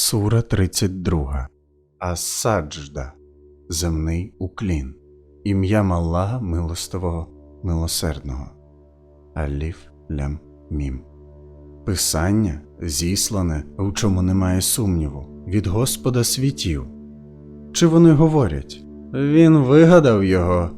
Сура 32. Ас-Саджда. Земний уклін. Ім'ям Аллаха милостивого, милосердного. Аліф лям мім. Писання зіслане, у чому немає сумніву, від Господа світів. Чи вони говорять Він вигадав його?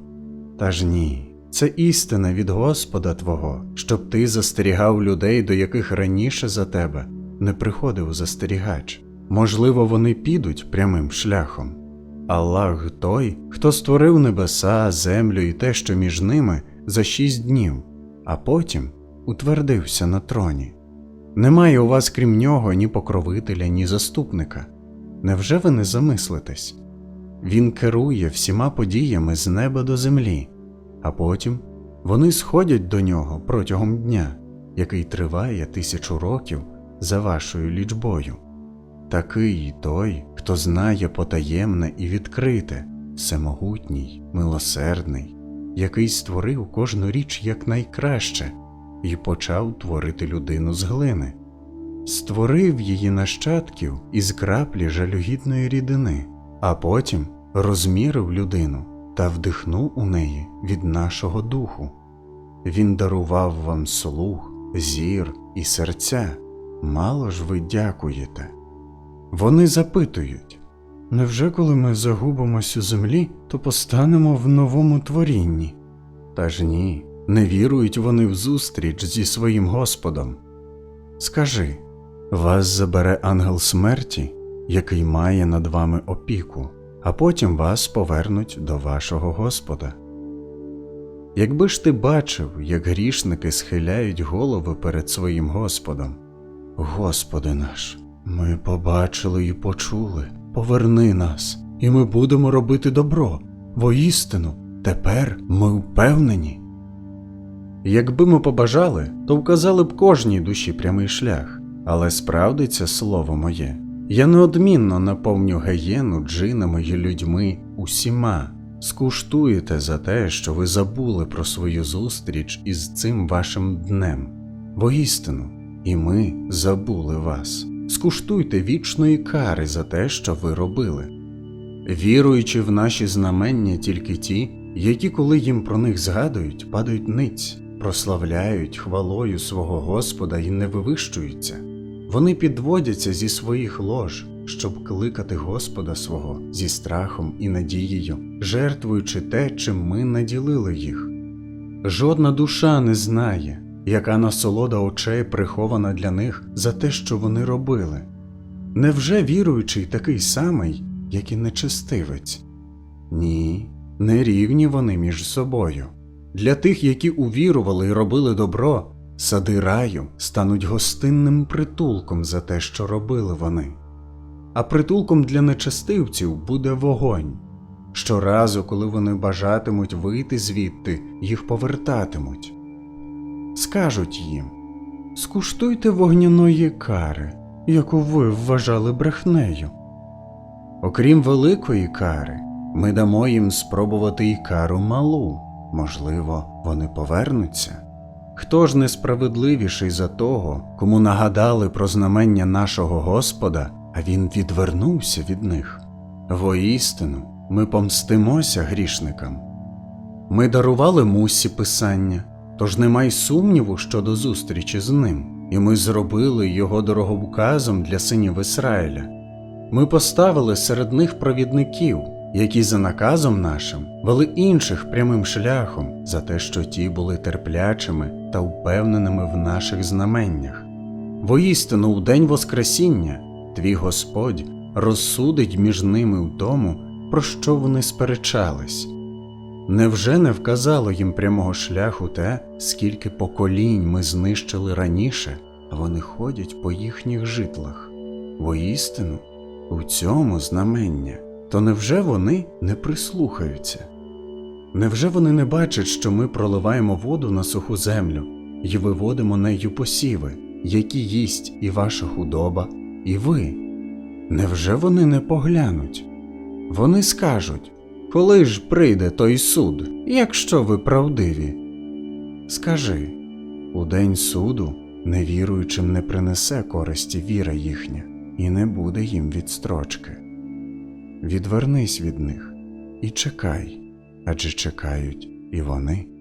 Та ж ні, це істина від Господа Твого, щоб ти застерігав людей, до яких раніше за тебе не приходив застерігач. Можливо, вони підуть прямим шляхом. Аллах той, хто створив небеса, землю і те, що між ними, за шість днів, а потім утвердився на троні. Немає у вас крім нього ні покровителя, ні заступника. Невже ви не замислитесь? Він керує всіма подіями з неба до землі, а потім вони сходять до нього протягом дня, який триває тисячу років за вашою лічбою. Такий той, хто знає потаємне і відкрите, всемогутній, милосердний, який створив кожну річ якнайкраще і почав творити людину з глини, створив її нащадків із краплі жалюгідної рідини, а потім розмірив людину та вдихнув у неї від нашого духу. Він дарував вам слух, зір і серця. Мало ж ви дякуєте. Вони запитують невже коли ми загубимось у землі, то постанемо в новому творінні? Та ж ні, не вірують вони в зустріч зі своїм Господом. Скажи вас забере ангел смерті, який має над вами опіку, а потім вас повернуть до вашого Господа. Якби ж ти бачив, як грішники схиляють голови перед своїм Господом, Господи наш, ми побачили і почули, поверни нас, і ми будемо робити добро, воістину, тепер ми впевнені. Якби ми побажали, то вказали б кожній душі прямий шлях, але справдиться слово моє. Я неодмінно наповню геєну джинами й людьми усіма. Скуштуєте за те, що ви забули про свою зустріч із цим вашим днем. Воістину, і ми забули вас. Скуштуйте вічної кари за те, що ви робили. Віруючи в наші знамення тільки ті, які, коли їм про них згадують, падають ниць, прославляють хвалою свого Господа і не вивищуються. Вони підводяться зі своїх лож, щоб кликати Господа свого зі страхом і надією, жертвуючи те, чим ми наділили їх. Жодна душа не знає, яка насолода очей прихована для них за те, що вони робили. Невже віруючий такий самий, як і нечестивець? Ні, не рівні вони між собою. Для тих, які увірували і робили добро, сади раю стануть гостинним притулком за те, що робили вони. А притулком для нечестивців буде вогонь. Щоразу, коли вони бажатимуть вийти звідти, їх повертатимуть. Скажуть їм скуштуйте вогняної кари, яку ви вважали брехнею. Окрім великої кари, ми дамо їм спробувати й кару малу, можливо, вони повернуться. Хто ж несправедливіший за того, кому нагадали про знамення нашого Господа, а він відвернувся від них? Воістину, ми помстимося грішникам. Ми дарували мусі писання, тож немає сумніву щодо зустрічі з ним, і ми зробили його дороговказом для синів Ізраїля. Ми поставили серед них провідників, які за наказом нашим вели інших прямим шляхом за те, що ті були терплячими та впевненими в наших знаменнях. Воістину, у день Воскресіння, твій Господь розсудить між ними в тому, про що вони сперечались. Невже не вказало їм прямого шляху те, скільки поколінь ми знищили раніше, а вони ходять по їхніх житлах? Воістину, у цьому знамення, то невже вони не прислухаються? Невже вони не бачать, що ми проливаємо воду на суху землю і виводимо нею посіви, які їсть і ваша худоба, і ви? Невже вони не поглянуть? Вони скажуть коли ж прийде той суд, якщо ви правдиві? Скажи у день суду невіруючим не принесе користі віра їхня, і не буде їм відстрочки. Відвернись від них і чекай, адже чекають і вони.